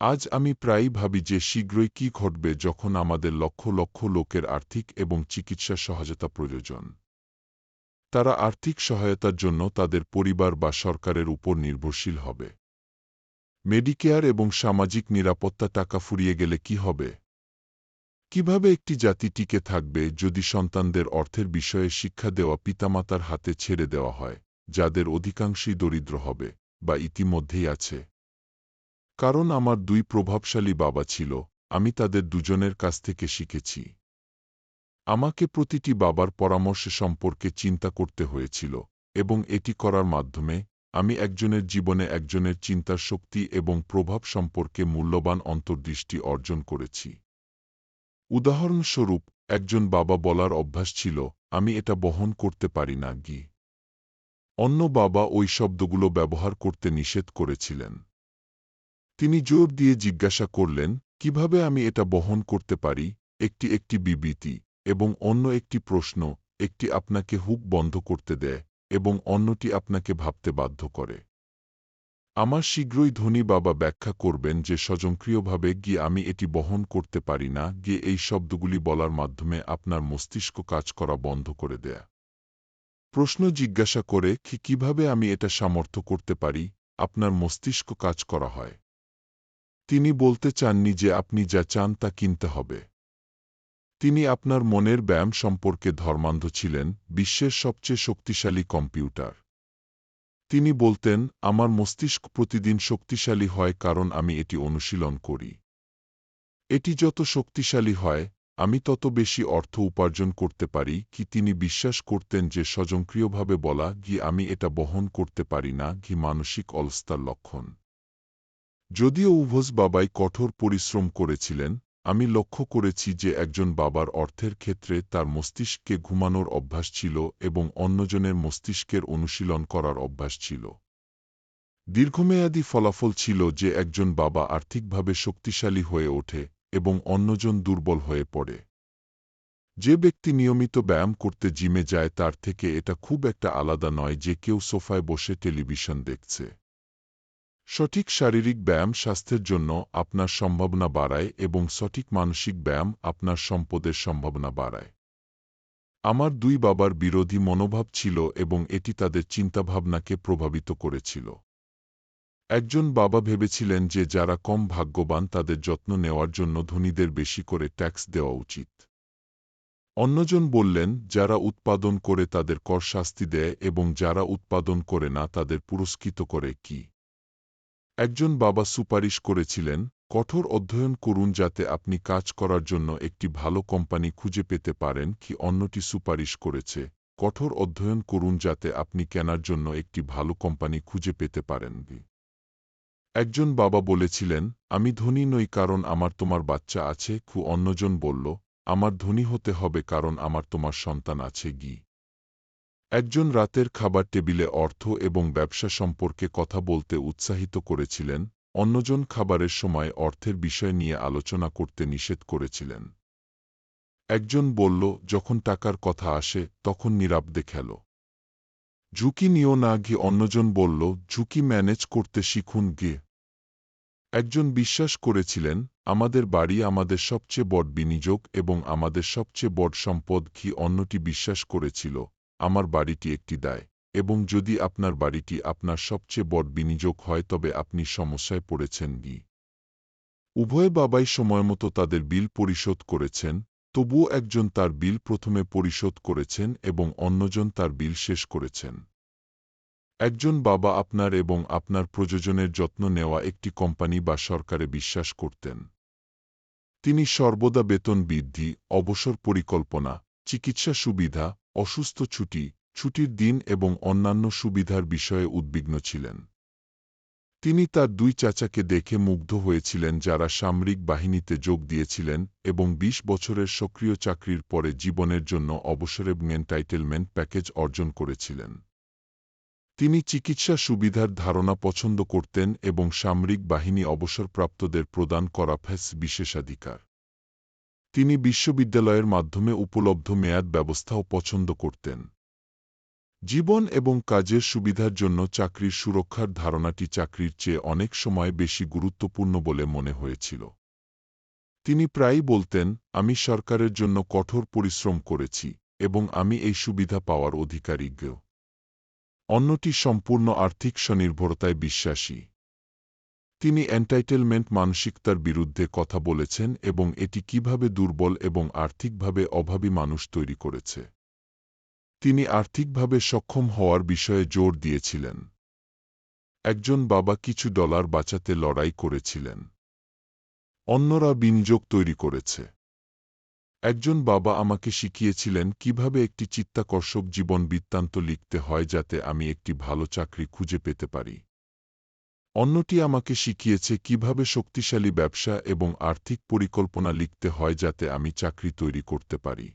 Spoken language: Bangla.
আজ আমি প্রায়ই ভাবি যে শীঘ্রই কি ঘটবে যখন আমাদের লক্ষ লক্ষ লোকের আর্থিক এবং চিকিৎসা সহায়তা প্রয়োজন। তারা আর্থিক সহায়তার জন্য তাদের পরিবার বা সরকারের উপর নির্ভরশীল হবে। মেডিকেয়ার এবং সামাজিক নিরাপত্তা টাকা ফুরিয়ে গেলে কি হবে? কীভাবে একটি জাতি টিকে থাকবে যদি সন্তানদের অর্থের বিষয়ে শিক্ষা দেওয়া পিতামাতার হাতে ছেড়ে দেওয়া হয়, যাদের অধিকাংশই দরিদ্র হবে বা ইতিমধ্যেই আছে? কারণ আমার দুই প্রভাবশালী বাবা ছিল, আমি তাদের দুজনের কাছ থেকে শিখেছি। আমাকে প্রতিটি বাবার পরামর্শ সম্পর্কে চিন্তা করতে হয়েছিল, এবং এটি করার মাধ্যমে আমি একজনের জীবনে একজনের চিন্তার শক্তি এবং প্রভাব সম্পর্কে মূল্যবান অন্তর্দৃষ্টি অর্জন করেছি। উদাহরণস্বরূপ, একজন বাবা বলার অভ্যাস ছিল, আমি এটা বহন করতে পারি না, গি। অন্য বাবা ওই শব্দগুলো ব্যবহার করতে নিষেধ করেছিলেন। তিনি জোর দিয়ে জিজ্ঞাসা করলেন, কীভাবে আমি এটা বহন করতে পারি? একটি একটি বিবৃতি, এবং অন্য একটি প্রশ্ন, একটি আপনাকে হুক বন্ধ করতে দেয়, এবং অন্যটি আপনাকে ভাবতে বাধ্য করে। আমার শীঘ্রই ধনী বাবা ব্যাখ্যা করবেন যে স্বজনক্রিয়ভাবে গিয়ে আমি এটি বহন করতে পারি না, গিয়ে এই শব্দগুলি বলার মাধ্যমে আপনার মস্তিষ্ক কাজ করা বন্ধ করে দেয়া। প্রশ্ন জিজ্ঞাসা করে, কি, কীভাবে আমি এটা সামর্থ্য করতে পারি? আপনার মস্তিষ্ক কাজ করা হয়। তিনি বলতে চাননি যে আপনি যা চান তা কিনতে হবে। তিনি আপনার মনের ব্যায়াম সম্পর্কে ধর্মান্ধ ছিলেন, বিশ্বের সবচেয়ে শক্তিশালী কম্পিউটার। তিনি বলতেন, আমার মস্তিষ্ক প্রতিদিন শক্তিশালী হয় কারণ আমি এটি অনুশীলন করি। এটি যত শক্তিশালী হয়, আমি তত বেশি অর্থ উপার্জন করতে পারি কি তিনি বিশ্বাস করতেন যে স্বজনক্রিয়ভাবে বলা গি আমি এটা বহন করতে পারি না ঘি মানসিক অলস্তার লক্ষণ। যদিও উভোজ বাবাই কঠোর পরিশ্রম করেছিলেন, আমি লক্ষ্য করেছি যে একজন বাবার অর্থের ক্ষেত্রে তার মস্তিষ্ককে ঘুমানোর অভ্যাস ছিল এবং অন্যজনের মস্তিষ্কের অনুশীলন করার অভ্যাস ছিল। দীর্ঘমেয়াদী ফলাফল ছিল যে একজন বাবা আর্থিকভাবে শক্তিশালী হয়ে ওঠে এবং অন্যজন দুর্বল হয়ে পড়ে। যে ব্যক্তি নিয়মিত ব্যায়াম করতে জিমে যায় তার থেকে এটা খুব একটা আলাদা নয় যে কেউ সোফায় বসে টেলিভিশন দেখছে। সঠিক শারীরিক ব্যায়াম স্বাস্থ্যের জন্য আপনার সম্ভাবনা বাড়ায় এবং সঠিক মানসিক ব্যায়াম আপনার সম্পদের সম্ভাবনা বাড়ায়। আমার দুই বাবার বিরোধী মনোভাব ছিল এবং এটি তাদের চিন্তাভাবনাকে প্রভাবিত করেছিল। একজন বাবা ভেবেছিলেন যে যারা কম ভাগ্যবান তাদের যত্ন নেওয়ার জন্য ধনীদের বেশি করে ট্যাক্স দেওয়া উচিত। অন্যজন বললেন, যারা উৎপাদন করে তাদের কর শাস্তি দেয় এবং যারা উৎপাদন করে না তাদের পুরস্কৃত করে কি? একজন বাবা সুপারিশ করেছিলেন, কঠোর অধ্যয়ন করুন যাতে আপনি কাজ করার জন্য একটি ভালো কোম্পানি খুঁজে পেতে পারেন কি অন্যটি সুপারিশ করেছে। কঠোর অধ্যয়ন করুন যাতে আপনি কেনার জন্য একটি ভালো কোম্পানি খুঁজে পেতে পারেন। একজন বাবা বলেছিলেন, আমি ধনী নই কারণ আমার তোমার বাচ্চা আছে। খু অন্যজন বলল, আমার ধনী হতে হবে কারণ আমার তোমার সন্তান আছে। গি। একজন রাতের খাবার টেবিলে অর্থ এবং ব্যবসা সম্পর্কে কথা বলতে উৎসাহিত করেছিলেন, অন্যজন খাবারের সময় অর্থের বিষয় নিয়ে আলোচনা করতে নিষেধ করেছিলেন। একজন বলল, যখন টাকার কথা আসে, তখন নিরাপদে খেল ঝুঁকি নিও না গিয়ে অন্যজন বলল, ঝুঁকি ম্যানেজ করতে শিখুন গিয়ে একজন বিশ্বাস করেছিলেন, আমাদের বাড়ি আমাদের সবচেয়ে বড় বিনিয়োগ এবং আমাদের সবচেয়ে বড় সম্পদ কি অন্যটি বিশ্বাস করেছিল আমার বাড়িটি একটি দায়, এবং যদি আপনার বাড়িটি আপনার সবচেয়ে বড় বিনিয়োগ হয়, তবে আপনি সমস্যায় পড়েছেন গি উভয় বাবাই সময়মতো তাদের বিল পরিশোধ করেছেন, তবুও একজন তার বিল প্রথমে পরিশোধ করেছেন এবং অন্যজন তার বিল শেষ করেছেন। একজন বাবা আপনার এবং আপনার প্রযোজনের যত্ন নেওয়া একটি কোম্পানি বা সরকারে বিশ্বাস করতেন। তিনি সর্বদা বেতন বৃদ্ধি, অবসর পরিকল্পনা, চিকিৎসা সুবিধা অসুস্থ ছুটি, ছুটির দিন এবং অন্যান্য সুবিধার বিষয়ে উদ্বিগ্ন ছিলেন। তিনি তার দুই চাচাকে দেখে মুগ্ধ হয়েছিলেন যারা সামরিক বাহিনীতে যোগ দিয়েছিলেন এবং ২০ বছরের সক্রিয় চাকরির পরে জীবনের জন্য অবসরে এন্টাইটেলমেন্ট প্যাকেজ অর্জন করেছিলেন। তিনি চিকিৎসা সুবিধার ধারণা পছন্দ করতেন এবং সামরিক বাহিনী অবসরপ্রাপ্তদের প্রদান করা ফ্যাস বিশেষাধিকার। তিনি বিশ্ববিদ্যালয়ের মাধ্যমে উপলব্ধ মেয়াদ ব্যবস্থাও পছন্দ করতেন। জীবন এবং কাজের সুবিধার জন্য চাকরির সুরক্ষার ধারণাটি চাকরির চেয়ে অনেক সময় বেশি গুরুত্বপূর্ণ বলে মনে হয়েছিল। তিনি প্রায়ই বলতেন, আমি সরকারের জন্য কঠোর পরিশ্রম করেছি এবং আমি এই সুবিধা পাওয়ার অধিকারী জ্ঞ অন্যটি সম্পূর্ণ আর্থিক স্বনির্ভরতায় বিশ্বাসী। তিনি এন্টাইটেলমেন্ট মানসিকতার বিরুদ্ধে কথা বলেছেন এবং এটি কীভাবে দুর্বল এবং আর্থিকভাবে অভাবী মানুষ তৈরি করেছে। তিনি আর্থিকভাবে সক্ষম হওয়ার বিষয়ে জোর দিয়েছিলেন। একজন বাবা কিছু ডলার বাঁচাতে লড়াই করেছিলেন। অন্যরা বিনিয়োগ তৈরি করেছে। একজন বাবা আমাকে শিখিয়েছিলেন কীভাবে একটি চিত্তাকর্ষক জীবন বৃত্তান্ত লিখতে হয় যাতে আমি একটি ভালো চাকরি খুঁজে পেতে পারি। অন্যটি আমাকে শিখিয়েছে কীভাবে শক্তিশালী ব্যবসা এবং আর্থিক পরিকল্পনা লিখতে হয় যাতে আমি চাকরি তৈরি করতে পারি।